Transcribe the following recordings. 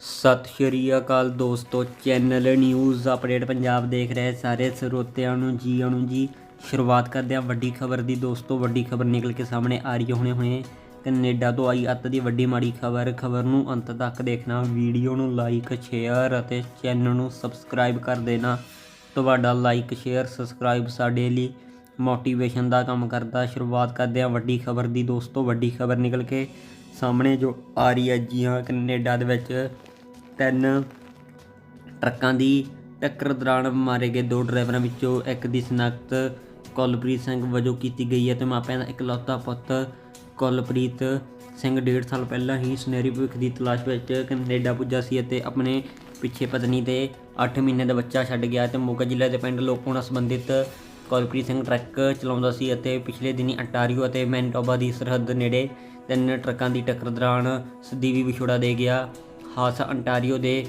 ਸਤਿ ਸ਼੍ਰੀ ਅਕਾਲ ਦੋਸਤੋ, channel news update Punjab ਦੇਖ ਰਹੇ ਸਾਰੇ ਸਰੋਤਿਆਂ ਨੂੰ ਜੀ ਆਇਆਂ ਨੂੰ ਜੀ। ਸ਼ੁਰੂਆਤ ਕਰਦੇ ਹਾਂ ਵੱਡੀ ਖਬਰ ਦੀ। ਦੋਸਤੋ, ਵੱਡੀ ਖਬਰ ਨਿਕਲ ਕੇ ਸਾਹਮਣੇ ਆ ਰਹੀ ਹੈ। ਹੁਣੇ ਹੁਣੇ ਕੈਨੇਡਾ ਤੋਂ ਆਈ ਅੱਤ ਦੀ ਵੱਡੀ ਮਾੜੀ ਖਬਰ। ਖਬਰ ਨੂੰ ਅੰਤ ਤੱਕ ਦੇਖਣਾ, ਵੀਡੀਓ ਨੂੰ ਲਾਈਕ ਸ਼ੇਅਰ ਅਤੇ ਚੈਨਲ ਨੂੰ ਸਬਸਕ੍ਰਾਈਬ ਕਰ ਦੇਣਾ। ਤੁਹਾਡਾ ਲਾਈਕ ਸ਼ੇਅਰ ਸਬਸਕ੍ਰਾਈਬ ਸਾਡੇ ਲਈ ਮੋਟੀਵੇਸ਼ਨ ਦਾ ਕੰਮ ਕਰਦਾ। ਸ਼ੁਰੂਆਤ ਕਰਦੇ ਹਾਂ ਵੱਡੀ ਖਬਰ ਦੀ। ਦੋਸਤੋ, ਵੱਡੀ ਖਬਰ ਨਿਕਲ ਕੇ ਸਾਹਮਣੇ ਜੋ ਆ ਰਹੀ ਹੈ ਜੀ ਹਾਂ, ਕੈਨੇਡਾ ਦੇ ਵਿੱਚ ਤਿੰਨ ਟਰੱਕਾਂ ਦੀ ਟੱਕਰ ਦੌਰਾਨ ਮਾਰੇ ਗਏ ਦੋ ਡਰਾਈਵਰਾਂ ਵਿੱਚੋਂ ਇੱਕ ਦੀ ਸ਼ਨਾਖਤ ਕੁਲਪ੍ਰੀਤ ਸਿੰਘ ਵਜੋਂ ਕੀਤੀ ਗਈ ਹੈ ਤੇ ਮਾਪਿਆਂ ਦਾ ਇਕਲੌਤਾ ਪੁੱਤ ਕੁਲਪ੍ਰੀਤ ਸਿੰਘ ਡੇਢ ਸਾਲ ਪਹਿਲਾਂ ਹੀ ਸੁਨਹਿਰੀ ਭਵਿੱਖ ਦੀ ਤਲਾਸ਼ ਵਿੱਚ ਕੈਨੇਡਾ ਪੁੱਜਾ ਸੀ ਅਤੇ ਆਪਣੇ ਪਿੱਛੇ ਪਤਨੀ ਤੇ 8 ਮਹੀਨੇ ਦਾ ਬੱਚਾ ਛੱਡ ਗਿਆ ਤੇ ਮੋਗਾ ਜ਼ਿਲ੍ਹੇ ਦੇ ਪਿੰਡ ਲੋਕੋ ਸੰਬੰਧਿਤ ਕੁਲਪ੍ਰੀਤ ਸਿੰਘ ਟਰੱਕ ਚਲਾਉਂਦਾ ਸੀ ਅਤੇ ਪਿਛਲੇ ਦਿਨੀ ਅੰਟਾਰੀਓ ਅਤੇ ਮੈਨਟੋਬਾ ਦੀ ਸਰਹੱਦ ਨੇੜੇ ਤਿੰਨ ਟਰੱਕਾਂ ਦੀ ਟੱਕਰ ਦੌਰਾਨ ਸਦੀਵੀ ਵਿਛੋੜਾ ਦੇ ਗਿਆ। ਹਾਦਸਾ ਅੰਟਾਰੀਓ ਦੇ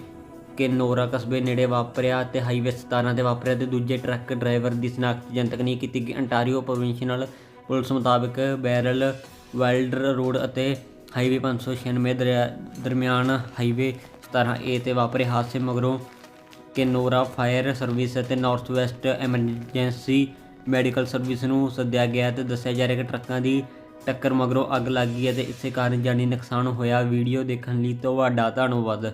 ਕੇਨੋਰਾ ਕਸਬੇ ਨੇੜੇ ਵਾਪਰਿਆ ਤੇ ਹਾਈਵੇ 17 ਤੇ ਵਾਪਰਿਆ ਤੇ ਦੂਜੇ ਟਰੱਕ ਡਰਾਈਵਰ ਦੀ ਸ਼ਨਾਖਤ ਜਨਤਕ ਨਹੀਂ ਕੀਤੀ ਗਈ। ਅੰਟਾਰੀਓ ਪ੍ਰੋਵਿੰਸ਼ਨਲ ਪੁਲਿਸ ਮੁਤਾਬਕ ਬੈਰਲ ਵਾਈਲਡਰ ਰੋਡ ਅਤੇ ਹਾਈਵੇ 596 ਦਰਿਆ- ਦਰਮਿਆਨ ਹਾਈਵੇ 17 ਏ ਤੇ ਵਾਪਰੇ ਹਾਦਸੇ ਮਗਰੋਂ ਕੇਨੋਰਾ ਫਾਇਰ ਸਰਵਿਸ ਅਤੇ north west emergency medical service ਨੂੰ ਸੱਦਿਆ ਗਿਆ ਤੇ ਦੱਸਿਆ ਜਾ ਰਿਹਾ ਕਿ ਟਰੱਕਾਂ ਦੀ ਟੱਕਰ ਮਗਰੋਂ ਅੱਗ ਲੱਗ ਗਈ ਹੈ ਤੇ ਇਸੇ ਕਾਰਨ ਜਾਨੀ ਨੁਕਸਾਨ ਹੋਇਆ। ਵੀਡੀਓ ਦੇਖਣ ਲਈ ਤੁਹਾਡਾ ਧੰਨਵਾਦ।